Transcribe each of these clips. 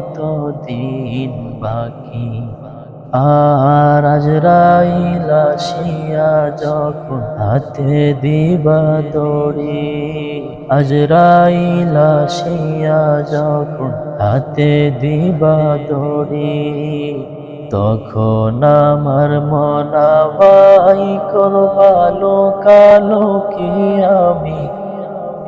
কত দিন বাকি? আর আজরাইল আসিয়া যখন হাতে দিবা দড়ি আজরাইল আসিয়া যখন হাতে দিবা দড়ি, তখন আমার মনা ভাই করবালো কালো কি আমি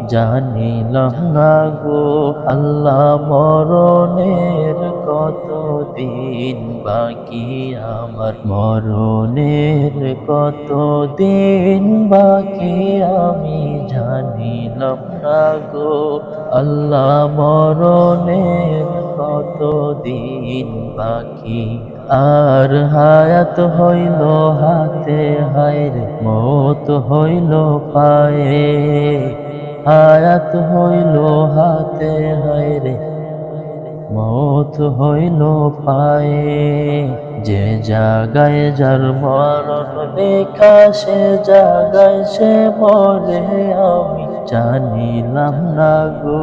জানিলাম না গো, আল্লাহ মরণের কত দিন বাকি? আমার মরণের কত দিন বাকি? আমি জানিলাম না গো, আল্লাহ মরণের কত দিন বাকি? আর হায়াত হইল হাতে হায় মত হইল পায়ে। হায়াত হইল হাতে হায়রে মত হইল পায়ে। যে জাগায় যার মরণ লেখা সে জাগায় সে মরে। আমি জানিলাম না গো,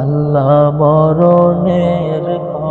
আল্লাহ মরণের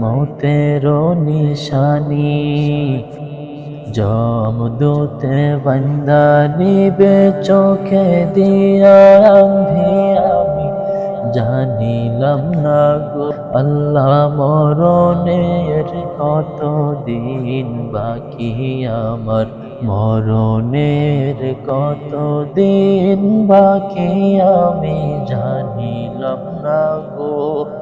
মতের নিশানি, জম দূতে বন্দা নিবে চোখে দিয়া আমি। জানিলাম না গো, আল্লাহ মরণের কত দিন বাকি? আমার মরণের কত দিন বাকি? আমি জানিলাম না গো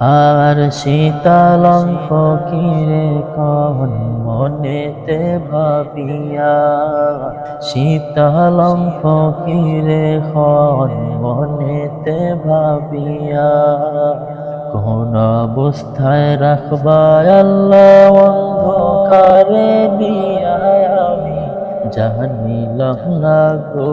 আর শীতলং ফকিরে কন মনেতে ভাবিয়া, শীতলং ফকিরে কন মনেতে ভাবিয়া, কোন অবস্থায় রাখবা অন্ধকারে নিয়া আমি জানিলাম না গো।